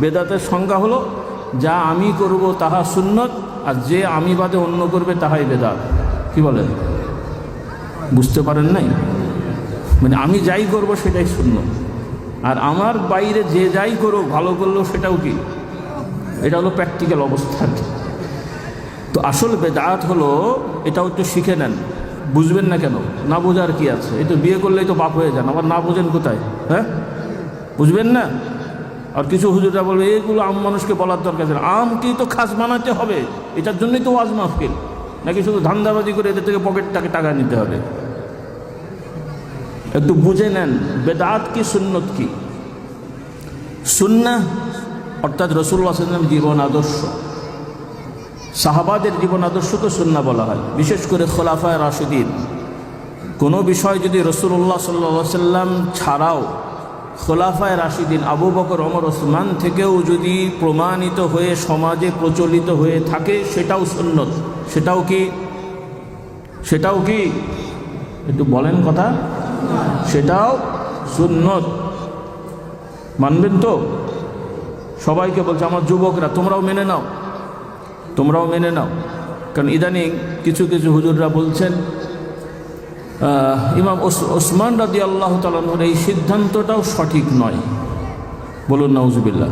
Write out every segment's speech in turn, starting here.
বেদাতের সংজ্ঞা হলো, যা আমি করব তাহা সুন্নত, আর যে আমি বাদে অন্য করবে তাহাই বেদাত। কি বলেন? বুঝতে পারেন নাই? মানে আমি যাই করব সেটাই শূন্য। আর আমার বাইরে যে যাই করো ভালো করলেও সেটাও কি? এটা হলো প্র্যাকটিক্যাল অবস্থা। তো আসল বেদাত হলো, এটাও একটু শিখে নেন। বুঝবেন না কেন? না বোঝার কি আছে? এই তো বিয়ে করলেই তো বাপ হয়ে যান, আবার না বোঝেন কোথায়? হ্যাঁ? বুঝবেন না? আর কিছু হুজুরা বলবে, এগুলো আম মানুষকে বলার দরকার না। আমকেই তো খাস বানাতে হবে? এটার জন্যই তো ওয়াজ মাহফিল। নাকি শুধু ধান্দাবাজি করে এদের থেকে পকেটটাকে টাকা নিতে হবে? একটু বুঝে নেন, বেদাত কি, সুন্নত কি? সুন্না অর্থাৎ রসুল্লাহ সাল্লাম জীবন আদর্শ। সাহাবাদের জীবন আদর্শকে সুন্না বলা হয়, বিশেষ করে খোলাফায় রাশিদিন। কোনো বিষয় যদি রসুল্লাহ সাল্লা সাল্লাম ছাড়াও খোলাফায় রাশিদিন আবু বকর অমর ওসমান থেকেও যদি প্রমাণিত হয়ে সমাজে প্রচলিত হয়ে থাকে, সেটাও সুন্নত। সেটাও কি? সেটাও কি? একটু বলেন কথা। সেটাও সুন্নত। মানবেন তো? সবাইকে বলছে, আমার যুবকরা, তোমরাও মেনে নাও। তোমরাও মেনে নাও। কারণ ইদানিং কিছু কিছু হুজুররা বলছেন ইমাম ওস- ওসমান রাদি আল্লাহ তালানোর এই সিদ্ধান্তটাও সঠিক নয়। বলুন, নাউজুবিল্লাহ।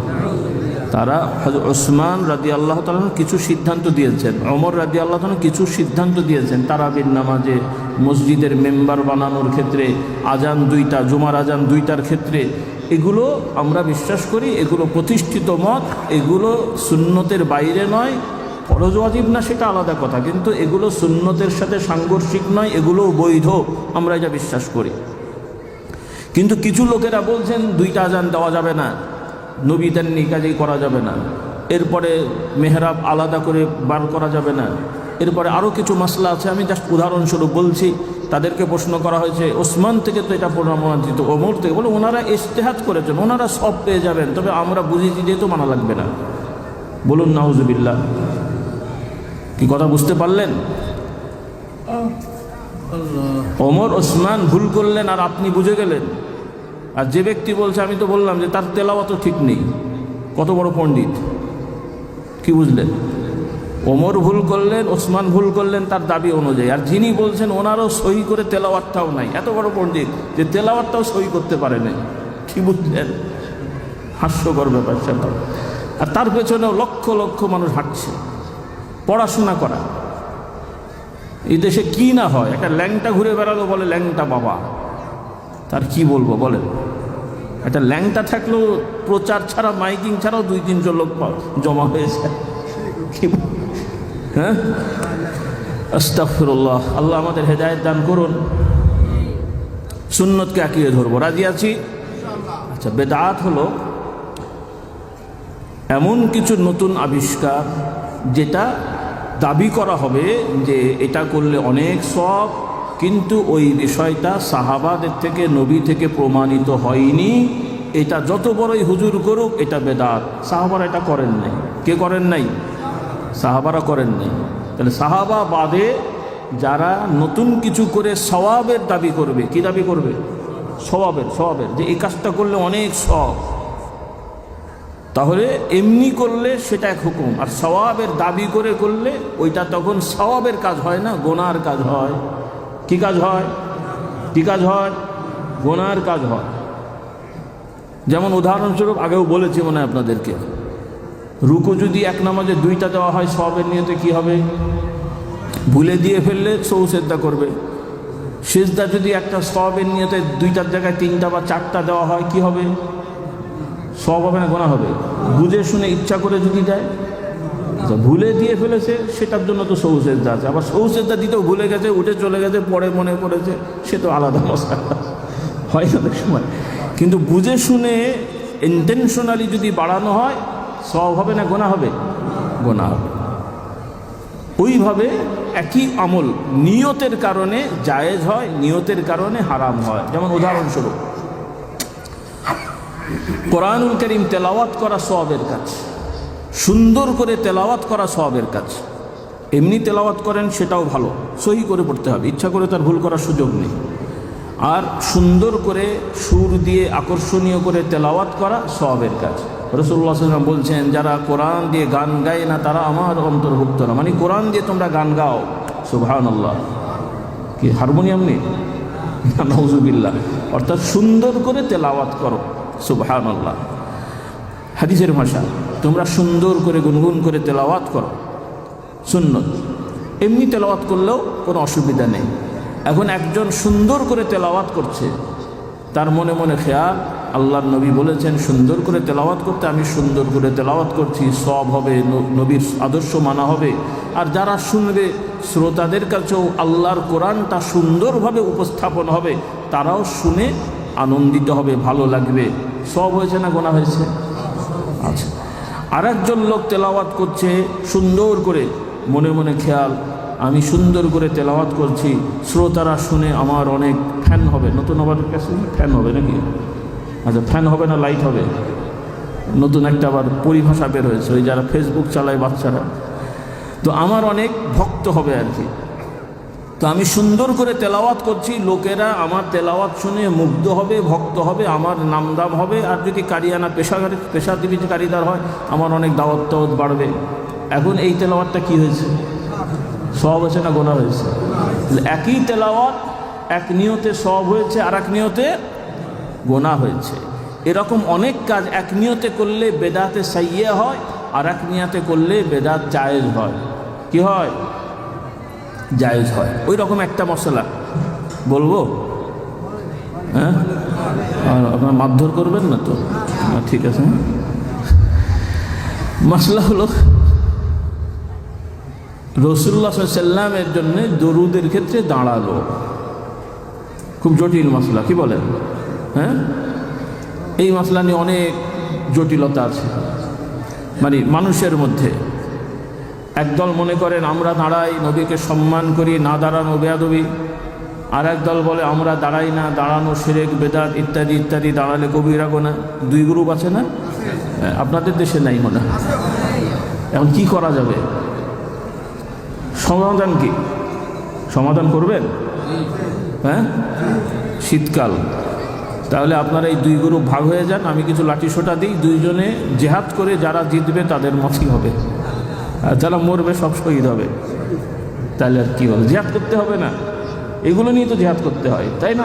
তারা হযরত ওসমান রাদি আল্লাহ তালন কিছু সিদ্ধান্ত দিয়েছেন অমর রাদি আল্লাহ তালন কিছু সিদ্ধান্ত দিয়েছেন, তারাবির নামাজে মসজিদের মেম্বার বানানোর ক্ষেত্রে, আজান দুইটা, জুমার আজান দুইটার ক্ষেত্রে, এগুলো আমরা বিশ্বাস করি, এগুলো প্রতিষ্ঠিত মত, এগুলো সুন্নতের বাইরে নয়। ফরজ ওয়াজিব না সেটা আলাদা কথা, কিন্তু এগুলো সুন্নতের সাথে সাংঘর্ষিক নয় এগুলো বৈধ, আমরা এটা বিশ্বাস করি। কিন্তু কিছু লোকেরা বলছেন, দুইটা আজান দেওয়া যাবে না, নবী দেননি কাজেই করা যাবে না, এরপরে মেহরাব আলাদা করে বার করা যাবে না, এরপরে আরও কিছু মশলা আছে, আমি জাস্ট উদাহরণস্বরূপ বলছি, তাদেরকে প্রশ্ন করা হয়েছে, ওসমান থেকে তো এটা প্রমাণিত, ওমর থেকে, বলে ওনারা ইস্তেহাত করেছেন, ওনারা সব পেয়ে যাবেন, তবে আমরা বুঝেছি যেহেতু মানা লাগবে না। বলুন, নাউজুবিল্লাহ। কি কথা বুঝতে পারলেন? ওমর, ওসমান ভুল করলেন আর আপনি বুঝে গেলেন। আর যে ব্যক্তি বলছে, আমি তো বললাম যে তার তেলাওয়াত ঠিক নেই। কত বড় পণ্ডিত? কি বুঝলেন? ওমর ভুল করলেন, ওসমান ভুল করলেন তার দাবি অনুযায়ী। আর যিনি বলছেন, ওনারও সই করে তেলাওয়াতটাও নাই। এত বড় পণ্ডিত যে তেলাওয়াতটাও সই করতে পারে নাই। কি বুঝলেন? হাস্যকর ব্যাপার সেটা আর তার পেছনেও লক্ষ লক্ষ মানুষ হাঁটছে। পড়াশোনা করা। এই দেশে কি না হয়? একটা ল্যাংটা ঘুরে বেড়ালো বলে, ল্যাংটা বাবা। তার কি বলব বলেন? একটা ল্যাংটা থাকলেও প্রচার ছাড়া, মাইকিং ছাড়াও দুই তিনশো লোক জমা হয়েছে। হ্যাঁ? আস্তাফিরুল্লাহ আল্লাহ আমাদের হেদায়ত দান করুন। সুন্নতকে আঁকিয়ে ধরবো। রাজি আছি? আচ্ছা বেদাত হলো এমন কিছু নতুন আবিষ্কার, যেটা দাবি করা হবে যে এটা করলে অনেক সব, কিন্তু ওই বিষয়টা সাহাবাদের থেকে, নবী থেকে প্রমাণিত হয়নি। এটা যত বড়ই হুজুর করুক, এটা বেদাত। সাহাবারা এটা করেন নাই। কে করেন নাই? সাহাবারা করেন নাই। তাহলে সাহাবা বাদে যারা নতুন কিছু করে সওয়াবের দাবি করবে, কি দাবি করবে? সওয়াবের সওয়াবের। যে এই কাজটা করলে অনেক সব। তাহলে এমনি করলে সেটা এক হুকুম। আর সওয়াবের দাবি করে করলে ওইটা তখন সওয়াবের কাজ হয় না, গোনার কাজ হয়। কি কাজ হয়? কি কাজ হয়? গোনার কাজ হয়। যেমন উদাহরণস্বরূপ আগেও বলেছি মনে হয় আপনাদেরকে, রুকু যদি এক নামাজে দুইটা দেওয়া হয় সবের নিয়তে কি হবে? ভুলে দিয়ে ফেললে সৌ সেদ্ধা করবে। সেজদা যদি একটা সবের নিয়তে দুইটার জায়গায় তিনটা বা চারটা দেওয়া হয়, কি হবে? সব হবে না, গোনা হবে। বুঝে শুনে ইচ্ছা করে যদি দেয় আচ্ছা ভুলে দিয়ে ফেলেছে, সেটার জন্য তো সৌসেজদা আছে। আবার সৌসেজদা দিতেও ভুলে গেছে, উঠে চলে গেছে, পরে মনে পড়েছে সে তো আলাদা মশলা। হয় না সময়। কিন্তু বুঝে শুনে ইন্টেনশনালি যদি বাড়ানো হয়, সব হবে না, গোনা হবে? গোনা হবে। ওইভাবে একই আমল নিয়তের কারণে জায়েজ হয়, নিয়তের কারণে হারাম হয়। যেমন উদাহরণস্বরূপ কোরআনুল করিম তেলাওয়াত করা সবের কাজ। সুন্দর করে তেলাওয়াত করা সবের কাজ। এমনি তেলাওয়াত করেন সেটাও ভালো। সহি করে পড়তে হবে। ইচ্ছা করে তার ভুল করার সুযোগ নেই। আর সুন্দর করে সুর দিয়ে আকর্ষণীয় করে তেলাওয়াত করা সবের কাজ। রসুল্লাহ সাল্লাম বলছেন, যারা কোরআন দিয়ে গান গায় না, তারা আমার অন্তর্ভুক্ত না। মানে কোরআন দিয়ে তোমরা গান গাও। সুবহান আল্লাহ কি, হারমোনিয়াম নেই? নজুবিল্লা অর্থাৎ সুন্দর করে তেলাওয়াত করো। সুবহান আল্লাহ হাদিসের ভাষা, তোমরা সুন্দর করে গুনগুন করে তেলাওয়াত করো। সুন্নত। এমনি তেলাওয়াত করলেও কোনো অসুবিধা নেই। এখন একজন সুন্দর করে তেলাওয়াত করছে, তার মনে মনে খেয়াল, আল্লাহর নবী বলেছেন, সুন্দর করে তেলাওয়াত করতে আমি সুন্দর করে তেলাওয়াত করছি সব হবে নবীর আদর্শ মানা হবে। আর যারা শুনবে, শ্রোতাদের কাছেও আল্লাহর কোরআনটা সুন্দরভাবে উপস্থাপন হবে, তারাও শুনে আনন্দিত হবে, ভালো লাগবে। সব হয়েছে না গোনা হয়েছে? আচ্ছা। আর একজন লোক তেলাওয়াত করছে, সুন্দর করে, মনে মনে খেয়াল, আমি সুন্দর করে তেলাওয়াত করছি, শ্রোতারা শুনে আমার অনেক ফ্যান হবে। নতুন আবার কাছে ফ্যান হবে নাকি? আচ্ছা ফ্যান হবে না লাইট হবে? নতুন একটা আবার পরিভাষা বের হয়েছে, ওই যারা ফেসবুক চালায় বাচ্চারা। তো আমার অনেক ভক্ত হবে আর কি। তো আমি সুন্দর করে তেলাওয়াত করছি, লোকেরা আমার তেলাওয়াত শুনে মুগ্ধ হবে, ভক্ত হবে, আমার নামদাম হবে, আর যদি কারিয়ানা পেশাগার পেশাজীবী কারিদার হয়, আমার অনেক দাওয়াত বাড়বে। এখন এই তেলাওয়াতটা কি হয়েছে? সব হয়েছে না গোনা হয়েছে? একই তেলাওয়াত, এক নিয়তে সব হয়েছে, আর এক নিয়তে গোনা হয়েছে। এরকম অনেক কাজ এক নিয়তে করলে বেদাতে সাইয়ে হয়, আর এক নিয়তে করলে বেদাত জায়েজ হয়। কি হয়? জায়েজ হয়। ওই রকম একটা মশলা। বলব? হ্যাঁ? আপনার মারধর করবেন না তো? ঠিক আছে। মশলা হলো রসুল্লাহ সাল্লামের জন্য দরুদের ক্ষেত্রে দাঁড়াল। খুব জটিল মশলা, কি বলেন? হ্যাঁ? এই মশলা নিয়ে অনেক জটিলতা আছে। মানে মানুষের মধ্যে। একদল মনে করেন আমরা দাঁড়াই নবীকে সম্মান করি না দাঁড়ানো বেয়াদবি। আর একদল বলে আমরা দাঁড়াই না দাঁড়ানো সেরেক বেদাত ইত্যাদি ইত্যাদি দাঁড়ালে কবিরা গোনা দুই গ্রুপ আছে না? হ্যাঁ, আপনাদের দেশে নাই মনে। এখন কি করা যাবে? সমাধান কি? সমাধান করবেন? হ্যাঁ? শীতকাল। তাহলে আপনারা এই দুই গ্রুপ ভাগ হয়ে যান আমি কিছু লাঠি সোটা দিই দুইজনে জেহাদ করে যারা জিতবে তাদের মতই হবে। যারা মরবে সব শহীদ হবে। তাহলে আর কী হবে? জেহাদ করতে হবে না। এগুলো নিয়ে তো জেহাদ করতে হয়, তাই না?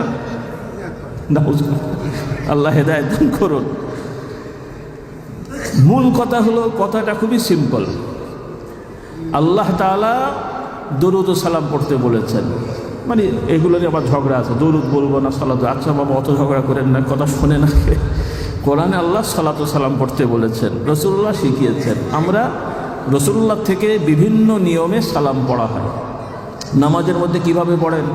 আল্লাহ হেদায়ত করুন। মূল কথা হলো, কথাটা খুবই সিম্পল। আল্লাহ তাআলা দরুদ ও সালাম পড়তে বলেছেন। মানে এগুলো নিয়ে আবার ঝগড়া আছে। দরুদ বলব না, সালাত আচ্ছা বাবা, অত ঝগড়া করেন না, কথা শোনে না? কোরআনে আল্লাহ সালাত সালাম পড়তে বলেছেন। রসুল্লাহ শিখিয়েছেন, আমরা রসুল্লাহ থেকে বিভিন্ন নিয়মে সালাম পড়া হয়। নামাজের মধ্যে কীভাবে পড়েন?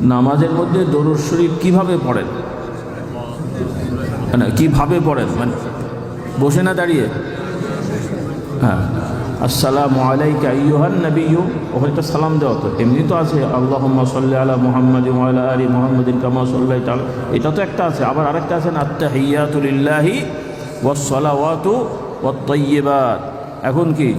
নামাজের মধ্যে দরুদ শরীফ কীভাবে পড়েন? মানে কীভাবে পড়েন? মানে বসে না দাঁড়িয়ে? হ্যাঁ। আসসালামু আলাইকা আইয়ুহান নাবিয়্যু। ওখানে সালাম দেওয়া তো। এমনি তো আছে। আল্লাহুম্মা সাল্লি আলা মুহাম্মাদ আলা মুহাম্মাদিন কামা সাল্লাইতা আলা। এটা তো একটা আছে। আবার আরেকটা আছে না, আত্তাহিয়াতু লিল্লাহি ওয়াস সালাওয়াতু ওয়াত তাইয়্যিবাত এখন কি?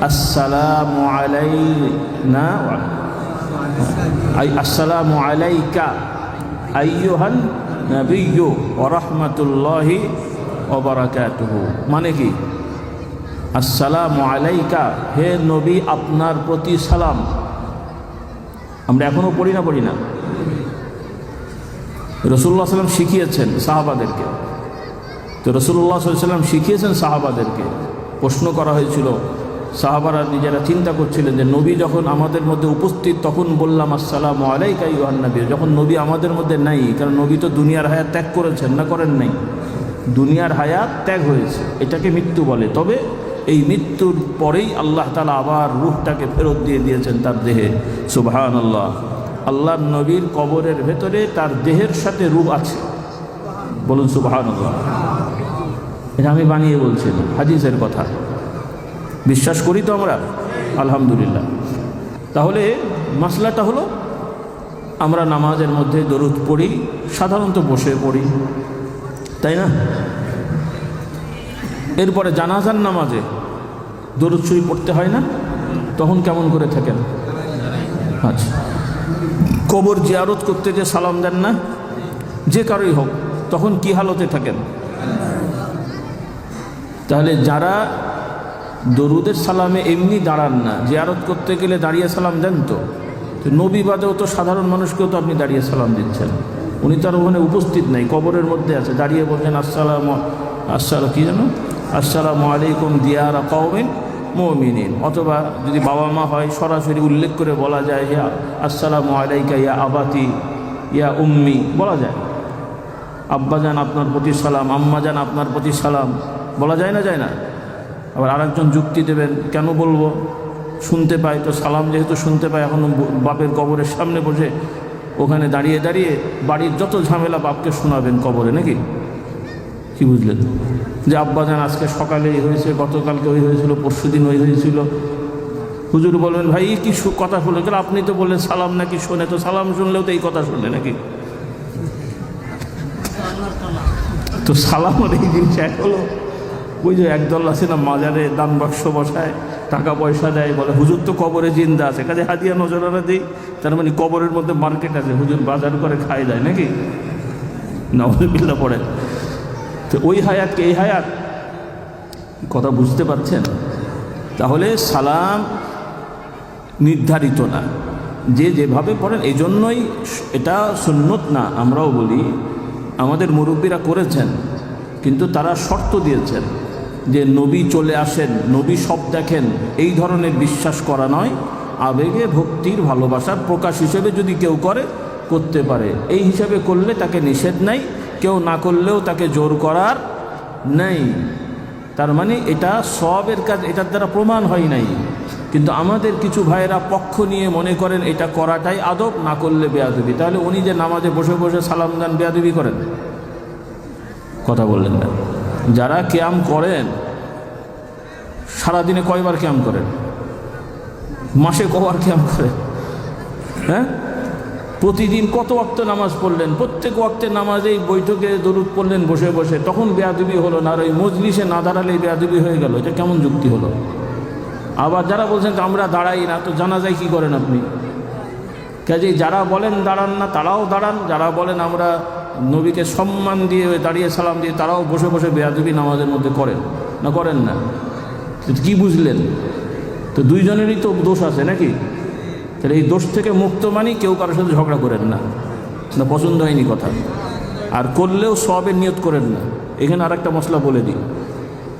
আসসালামু আলাইনা ওয়া- আই, আসসালামু আলাইকা আইয়ুহান নাবিয়্যু রাহমাতুল্লাহি বারাকাতুহু। মানে কি? আসসালামু আলাইকা, হে নবী, আপনার প্রতি সালাম। আমরা এখনও পড়ি না পড়ি না? রসুল্লাহ সাল্লাম শিখিয়েছেন সাহাবাদেরকে। তো রসুল্লাহ সাল্লাম শিখিয়েছেন সাহাবাদেরকে। প্রশ্ন করা হয়েছিল। সাহাবারা নিজেরা চিন্তা করছিলেন যে, নবী যখন আমাদের মধ্যে উপস্থিত, তখন বললাম, আসসালামু আলাইকা ইউহান নবী যখন নবী আমাদের মধ্যে নাই, কারণ নবী তো দুনিয়ার হায়াত ত্যাগ করেছেন না, করেন নাই। দুনিয়ার হায়াত ত্যাগ হয়েছে, এটাকে মৃত্যু বলে। তবে এই মৃত্যুর পরেই আল্লাহ তালা আবার রুহটাকে ফেরত দিয়ে দিয়েছেন তার দেহে। সুবহান আল্লাহ আল্লাহ নবীর কবরের ভেতরে তার দেহের সাথে রূপ আছে। বলুন সুবহান আল্লাহ এটা আমি বানিয়ে বলছি। হাদিসের কথা। বিশ্বাস করি তো আমরা? আলহামদুলিল্লাহ। তাহলে মাসলাটা হলো, আমরা নামাজের মধ্যে দরুদ পড়ি, সাধারণত বসে পড়ি। তাই না? এরপরে জানাজার নামাজে দরুদ শরীফ পড়তে হয় না? তখন কেমন করে থাকেন? আচ্ছা। কবর জিয়ারত করতে যে সালাম দেন না, যে কারোই হোক, তখন কি হালতে থাকেন? তাহলে যারা দরুদের সালামে এমনি দাঁড়ান না, জিয়ারত করতে গেলে দাঁড়িয়ে সালাম দেন তো। নবী বাদেও তো সাধারণ মানুষকেও তো আপনি দাঁড়িয়ে সালাম দিচ্ছেন। উনি তার ওখানে উপস্থিত নাই, কবরের মধ্যে আছে। দাঁড়িয়ে বলছেন, আসসালাম আসসালাম কী জানো আসসালামু আলাইকুম দিয়ারা কওমিন মমিনিন। অথবা যদি বাবা মা হয়, সরাসরি উল্লেখ করে বলা যায় ইয়া আসসালামু আলাইকা ইয়া আবাতি, ইয়া উম্মি, বলা যায়। আব্বাজান আপনার প্রতি সালাম আম্মাজান আপনার প্রতি সালাম। বলা যায় না যায় না। আবার আরেকজন যুক্তি দেবেন, কেন বলব? শুনতে পাই তো, সালাম যেহেতু শুনতে পাই এখন বাপের কবরের সামনে বসে ওখানে দাঁড়িয়ে দাঁড়িয়ে বাড়ির যত ঝামেলা বাপকে শোনাবেন কবরে, নাকি? কি বুঝলেন? যে আব্বাজান আজকে সকালে এই হয়েছে, গতকালকে ওই হয়েছিল, পরশু দিন ওই হয়েছিল। হুজুর বলবেন, ভাই, কি কথা শুনে গেল আপনি তো বললেন, সালাম নাকি শোনে? তো সালাম শুনলেও তো এই কথা শুনে নাকি? তো সালামের এই জিনিস এক হলো। ওই যে একদল আছে না, মাজারে দান বাক্স বসায়, টাকা পয়সা দেয়, বলে, হুজুর তো কবরে জিন্দা আছে। কাজে হাদিয়া নজরানা দিই, তার মানে কবরের মধ্যে মার্কেট আছে, হুজুর বাজার করে খায় যায় নাকি? নববিল্লা পড়ে। তো ওই হায়াতকে এই হায়াত? কথা বুঝতে পারছেন? তাহলে সালাম নির্ধারিত না। যে যেভাবে পড়েন এই জন্যই এটা সুন্নত না, আমরাও বলি। আমাদের মুরব্বীরা করেছেন, কিন্তু তারা শর্ত দিয়েছেন। যে নবী চলে আসেন, নবী সব দেখেন, এই ধরনের বিশ্বাস করা নয়। আবেগে, ভক্তির, ভালোবাসার প্রকাশ হিসেবে যদি কেউ করে, করতে পারে। এই হিসাবে করলে তাকে নিষেধ নাই, কেউ না করলেও তাকে জোর করার নেই। তার মানে এটা সবের কাজ, এটার দ্বারা প্রমাণ হয় নাই। কিন্তু আমাদের কিছু ভাইয়েরা পক্ষ নিয়ে মনে করেন এটা করাটাই আদব, না করলে বেয়াদবি। তাহলে উনি যে নামাজে বসে বসে সালাম দান, বেয়াদবি করেন? কথা বললেন না। যারা ক্যাম করেন, সারাদিনে কয়বার ক্যাম করেন? মাসে কবার ক্যাম করেন? হ্যাঁ? প্রতিদিন কত ওয়াক্ত নামাজ পড়লেন? প্রত্যেক ওয়াক্তের নামাজেই বৈঠকে দরুদ পড়লেন, বসে বসে। তখন বেয়াদবি হলো না, আর ওই মজলিসে না দাঁড়ালেই বেয়াদবি হয়ে গেল। এটা কেমন যুক্তি হলো? আবার যারা বলছেন আমরা দাঁড়াই না তো জানা যায় কী করেন আপনি? কাজেই যারা বলেন দাঁড়ান না, তারাও দাঁড়ান। যারা বলেন, আমরা নবীকে সম্মান দিয়ে দাঁড়িয়ে সালাম দিয়ে তারাও বসে বসে বেয়াদবি নামাজের মধ্যে করেন। না করেন না। কি বুঝলেন? তো দুইজনেরই তো দোষ আছে নাকি? তাহলে এই দোষ থেকে মুক্ত মানি কেউ কারোর সাথে ঝগড়া করেন না। না পছন্দ হয়নি কথা। আর করলেও সবের নিয়ত করেন না। এখানে আর একটা মশলা বলে দিই।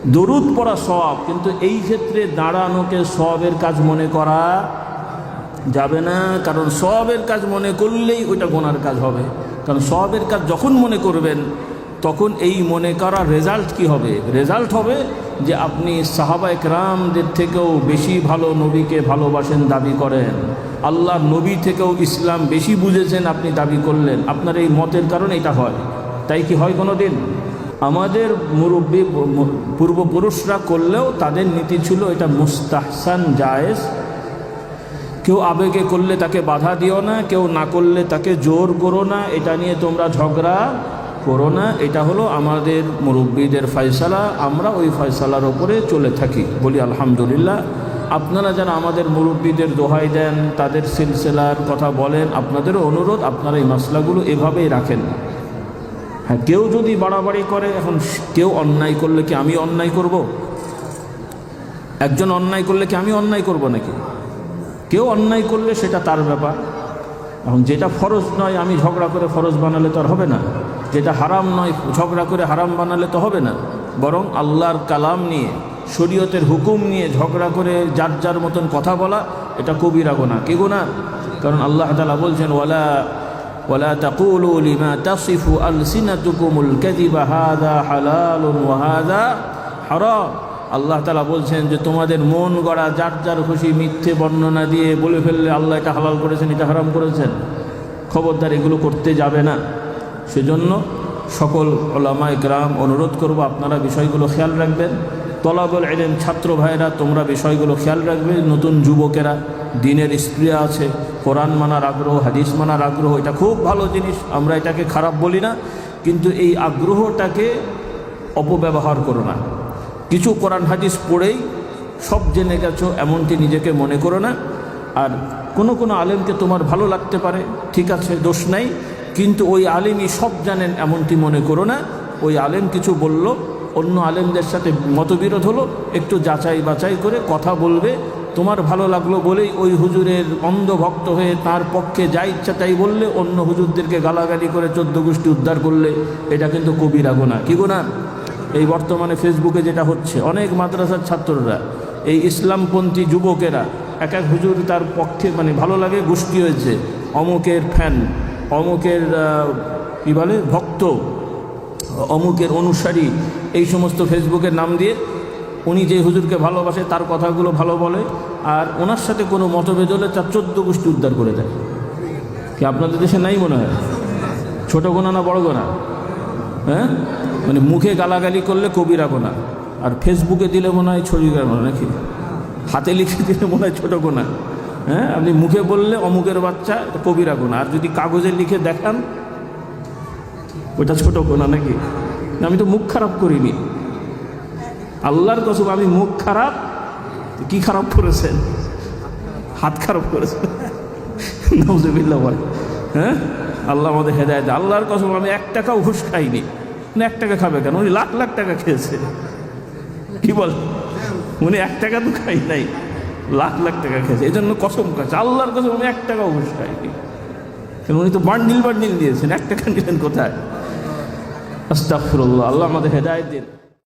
দরুদ পড়া সব কিন্তু এই ক্ষেত্রে দাঁড়ানোকে সবের কাজ মনে করা যাবে না। কারণ সবের কাজ মনে করলেই ওইটা গোনার কাজ হবে। কারণ সবের কাজ যখন মনে করবেন, তখন এই মনে করা রেজাল্ট কি হবে? রেজাল্ট হবে যে আপনি সাহাবা একরামদের থেকেও বেশি ভালো নবীকে ভালোবাসেন, দাবি করেন। আল্লাহ নবী থেকেও ইসলাম বেশি বুঝেছেন, আপনি দাবি করলেন। আপনার এই মতের কারণে এটা হয়। তাই কি হয় কোনো দিন আমাদের মুরব্বী, পূর্বপুরুষরা করলেও তাদের নীতি ছিল এটা মুস্তাহসান জায়েজ কেউ আবেগে করলে তাকে বাধা দিও না, কেউ না করলে তাকে জোর করো না, এটা নিয়ে তোমরা ঝগড়া করো না, এটা হলো আমাদের মুরব্বীদের ফয়সালা, আমরা ওই ফয়সালার ওপরে চলে থাকি। বলি আলহামদুলিল্লাহ, আপনারা যারা আমাদের মুরব্বীদের দোহাই দেন, তাদের সিলসিলার কথা বলেন, আপনাদেরও অনুরোধ, আপনারা এই মশলাগুলো এভাবেই রাখেন। হ্যাঁ কেউ যদি বাড়াবাড়ি করে, এখন কেউ অন্যায় করলে কি আমি অন্যায় করব? একজন অন্যায় করলে কি আমি অন্যায় করব নাকি? কেউ অন্যায় করলে সেটা তার ব্যাপার। এখন যেটা ফরজ নয় আমি ঝগড়া করে ফরজ বানালে তো আর হবে না। যেটা হারাম নয় ঝগড়া করে হারাম বানালে তো হবে না। বরং আল্লাহর কালাম নিয়ে, শরীয়তের হুকুম নিয়ে ঝগড়া করে যার যার মতন কথা বলা, এটা কবিরা গোনা। কে গোনা? কারণ আল্লাহ তালা বলছেন, ওয়ালা ওয়ালা হারাম। আল্লাহ তালা বলছেন যে তোমাদের মন গড়া যার যার খুশি মিথ্যে বর্ণনা দিয়ে বলে ফেললে আল্লাহ এটা হালাল করেছেন, এটা হারাম করেছেন। খবরদার এগুলো করতে যাবে না। সেজন্য সকল ওলামায় গ্রাম অনুরোধ করব, আপনারা বিষয়গুলো খেয়াল রাখবেন। তলাবল এলেন ছাত্র ভাইরা তোমরা বিষয়গুলো খেয়াল রাখবে। নতুন যুবকেরা, দিনের স্প্রিয়া আছে, কোরআন মানার আগ্রহ, হাদিস মানার আগ্রহ, এটা খুব ভালো জিনিস, আমরা এটাকে খারাপ বলি না। কিন্তু এই আগ্রহটাকে অপব্যবহার করো না। কিছু কোরআন হাদিস পড়েই সব জেনে গেছো, এমনটি নিজেকে মনে করো না। আর কোনো কোনো আলেমকে তোমার ভালো লাগতে পারে, ঠিক আছে, দোষ নাই, কিন্তু ওই আলেমই সব জানেন, এমনটি মনে করো না। ওই আলেম কিছু বলল, অন্য আলেমদের সাথে মতবিরোধ হলো, একটু যাচাই বাছাই করে কথা বলবে। তোমার ভালো লাগল বলেই ওই হুজুরের অন্ধভক্ত হয়ে তার পক্ষে যা ইচ্ছা তাই বললে, অন্য হুজুরদেরকে গালাগালি করে চোদ্দ গোষ্ঠী উদ্ধার করলে, এটা কিন্তু কবিরা গোনা কি গোনা? এই বর্তমানে ফেসবুকে যেটা হচ্ছে, অনেক মাদ্রাসার ছাত্ররা, এই ইসলামপন্থী যুবকেরা, এক এক হুজুর তার পক্ষে মানে ভালো লাগে গোষ্ঠী হয়েছে। অমুকের ফ্যান অমুকের কী বলে, ভক্ত, অমুকের অনুসারী, এই সমস্ত ফেসবুকের নাম দিয়ে উনি যে হুজুরকে ভালোবাসে, তার কথাগুলো ভালো বলে, আর ওনার সাথে কোনো মতভেদ হলে তার চোদ্দ গোষ্ঠী উদ্ধার করে দেয়। কি আপনাদের দেশে নাই মনে হয়? ছোটো গোনা না বড় গোনা? হ্যাঁ? মানে মুখে গালাগালি করলে কবিরা গোনা। আর ফেসবুকে দিলে মনে হয় ছড়ি গোনা নাকি? হাতে লিখে দিলে মনে হয় ছোটো গোনা। হ্যাঁ আপনি মুখে বললে অমুকের বাচ্চা, এটা কবিরা গোনা। আর যদি কাগজে লিখে দেখান ওইটা ছোট গোনা নাকি? আমি তো মুখ খারাপ করিনি। আল্লাহর কসম, আমি মুখ খারাপ কি খারাপ করেছেন? হাত খারাপ করেছেন। হ্যাঁ আল্লাহ আমাদের হেদায়ত আল্লাহর কসম, আমি এক টাকাও ঘুষ খাইনি। উনি এক টাকা খাবে কেন? উনি লাখ লাখ টাকা খেয়েছে। কি বল? উনি এক টাকা তো খাই নাই, লাখ লাখ টাকা খেয়েছে। এই জন্য কসম খাচ্ছে। আল্লাহর কসম উনি এক টাকাও ঘুষ খাইনি। উনি তো বান্ডিল বান্ডিল দিয়েছেন। এক টাকা নিলেন কোথায়? আস্তাফরুল্লাহ আল্লাহ আমাদের হেদায়ত দিন।